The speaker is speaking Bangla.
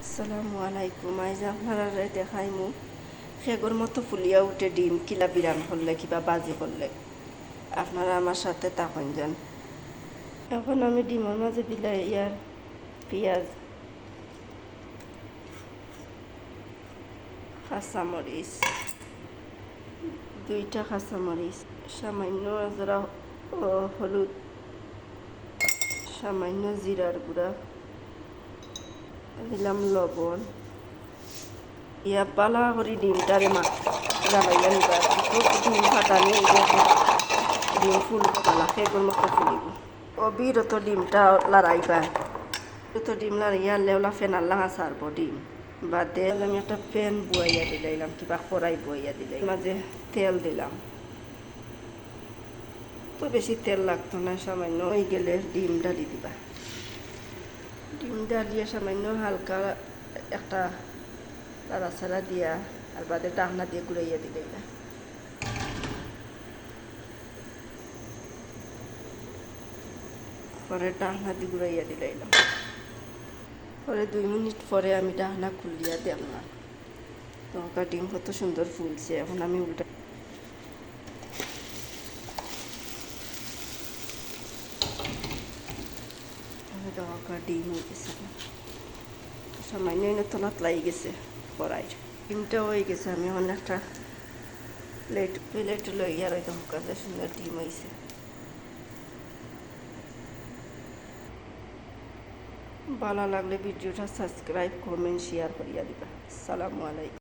আসসালামু আলাইকুম। আইজ আপনারা দেখাইমু, সেগর মতো ফুলিয়া উঠে ডিম, কিলা বিরান করলে, কিবা বাজি করলে। আপনারা আমার সাথে তাকন যান। এখন আমি ডিমের মাঝে বিলাই ইয়ার পেঁয়াজ, কাঁচামরিচ, দুইটা কাঁচামরিচ, সামান্য জরা হলুদ, সামান্য জিরার গুঁড়া দিলাম লবণ। ইয়া পালা করে ডিমটারে মা। লাগাইয়া নিবা। ডিম ফুল পালা। সেগুলো মতো ফুলিব অবিরত ডিমটা লড়াইবা তো ডিম লড়াইয়া লেওলা ফেনার লাঙা সারবো ডিম। বা তেল আমি একটা প্যান বইয়া দিলাম কিবা কড়াই বইয়া দিলাই মাঝে তেল দিলাম। তো বেশি তেল লাগতো না, সামান্য। ওই গেলে ডিম ডালি দিবা। ডিম ডালিয়ে সামান্য হালকা একটা লাড়াচাড়া দিয়া আর বাদে ডাকনা দিয়ে ঘুরাইয়া দিলে না। পরে ডাকনা দিয়ে ঘুরাইয়া দিলাইলাম পরে দুই মিনিট পরে আমি ডাকনা খুলিয়া দেখলাম তোমার ডিম কত সুন্দর ফুলছে, এখন আমি উল্টা দরকার ডিম হয়ে গেছে সামান্য এনে তলাত লাগি গেছে কড়াই ডিমটা হয়ে গেছে আমি অনেক একটা প্লেট প্লেট লই আর ওই দরকার সুন্দর ডিম হয়েছে ভালো লাগলে ভিডিওটা সাবস্ক্রাইব কমেন্ট শেয়ার করিয়া দিবা সালামু আলাইকুম